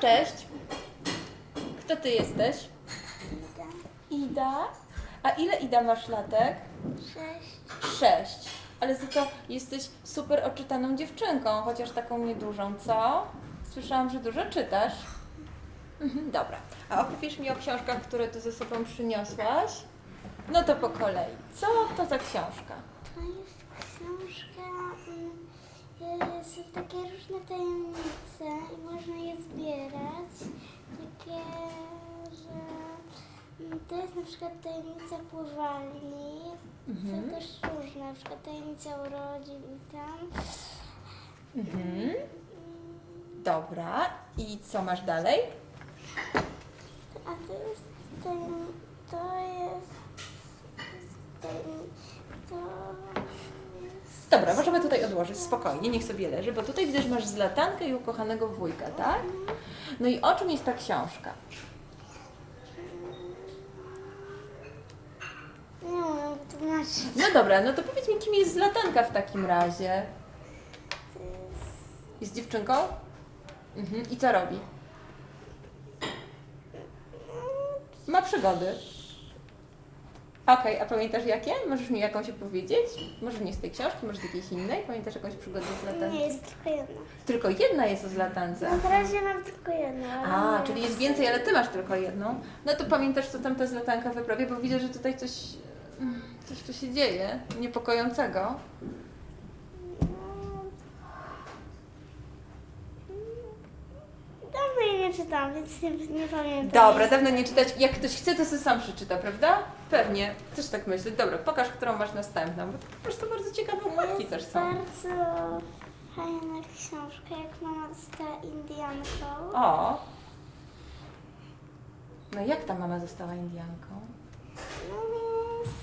cześć. Kto ty jesteś? Ida. Ida. A ile Ida masz latek? Sześć. Sześć. Ale za to jesteś super oczytaną dziewczynką, chociaż taką niedużą, co? Słyszałam, że dużo czytasz. Mhm, dobra. A opowiesz mi o książkach, które tu ze sobą przyniosłaś? No to po kolei. Co to za książka? To jest książka, mm, są takie różne tajemnice i można je zbierać. Takie, że mm, to jest na przykład tajemnica pływalni. Mhm. Są też różne, na przykład tajemnica urodzin i tam. Mhm. Mm, Dobra. I co masz dalej? A to jest ten, to jest ten, to. Dobra, możemy tutaj odłożyć spokojnie, niech sobie leży, bo tutaj widzę, że masz zlatankę i ukochanego wujka, tak? No i o czym jest ta książka? Nie umiem wytłumaczyć. No dobra, no to powiedz mi, kim jest zlatanka w takim razie? To jest... Jest dziewczynką? Mhm. I co robi? Ma przygody. Okej, a pamiętasz jakie? Możesz mi jakąś opowiedzieć? Może nie z tej książki, może z jakiejś innej? Pamiętasz jakąś przygodę z latanki? Nie, jest tylko jedna. Tylko jedna jest o zlatance. No na razie mam tylko jedną. ale A, czyli jest więcej, ale ty masz tylko jedną. No to pamiętasz, co tam ta zlatanka wyprawia, bo widzę, że tutaj coś, mm, coś tu się dzieje niepokojącego. No. Czytam, więc nie, nie pamiętam. Dobra, dawno nie czytać. Jak ktoś chce, to sobie sam przeczyta, prawda? Pewnie. Też tak myślę. Dobra, pokaż, którą masz następną, bo to po prostu bardzo ciekawe układki też są. bardzo fajna książka, jak mama została Indianką. O! No jak ta mama została Indianką? No,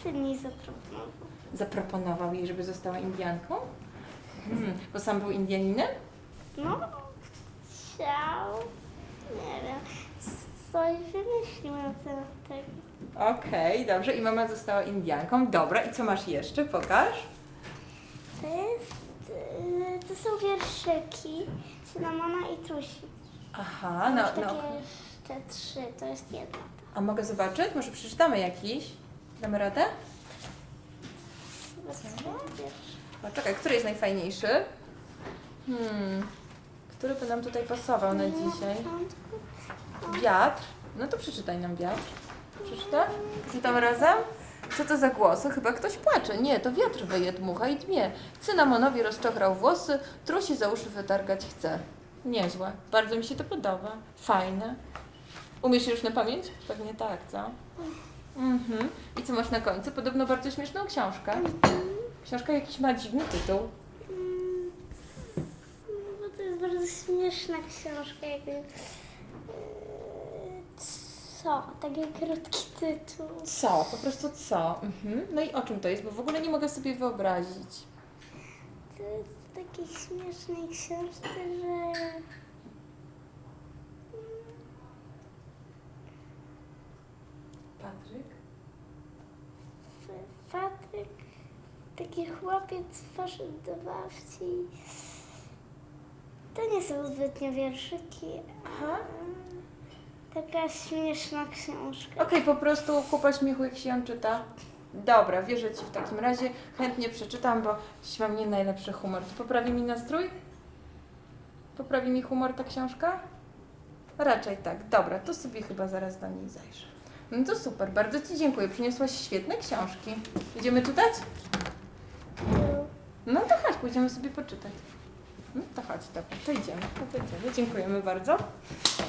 syn jej zaproponował. Zaproponował jej, żeby została Indianką? Hmm, bo sam był Indianinem? No, chciał, nie wiem, coś wymyślił na temat tego. Okej, dobrze. I mama została Indianką. Dobra, i co masz jeszcze? Pokaż. To jest, y, to są wierszyki Cynamona i Trusi. Aha, no, Już no. takie jeszcze trzy, to jest jedna. A mogę zobaczyć? Może przeczytamy jakiś? Damy radę? Wiersz. Poczekaj, który jest najfajniejszy? Hmm, który by nam tutaj pasował na dzisiaj? Wiatr. No to przeczytaj nam wiatr. Przeczytaj? Przeczytamy razem? Co to za głosy? Chyba ktoś płacze. Nie, to wiatr wyje, dmucha i dmie. Cynamonowi rozczochrał włosy, trusi za uszy wytargać chce. Niezłe. Bardzo mi się to podoba. Fajne. Umiesz już na pamięć? Pewnie tak, co? Mhm. I co masz na końcu? Podobno bardzo śmieszną książkę. Książka jakiś ma dziwny tytuł. Mm, Bo to jest bardzo śmieszna książka, jakby... y, Co? Taki krótki tytuł. Co? Po prostu co? Mhm. No i o czym to jest? Bo w ogóle nie mogę sobie wyobrazić. To jest w takiej śmiesznej książce, że... Patryk? Patryk, taki chłopiec poszedł do babci. To nie są zbytnio wierszyki. Aha. Taka śmieszna książka. Okej, po prostu kupa śmiechu, jak się ją czyta. Dobra, wierzę Ci w takim razie. Chętnie przeczytam, bo dziś mam nie najlepszy humor. Poprawi mi nastrój? Poprawi mi humor ta książka? Raczej tak. Dobra, to sobie chyba zaraz do niej zajrzę. No to super, bardzo Ci dziękuję. Przyniosłaś świetne książki. Idziemy czytać? No to chodź, pójdziemy sobie poczytać. No to chodź, dobra, to idziemy. To idziemy. Dziękujemy bardzo.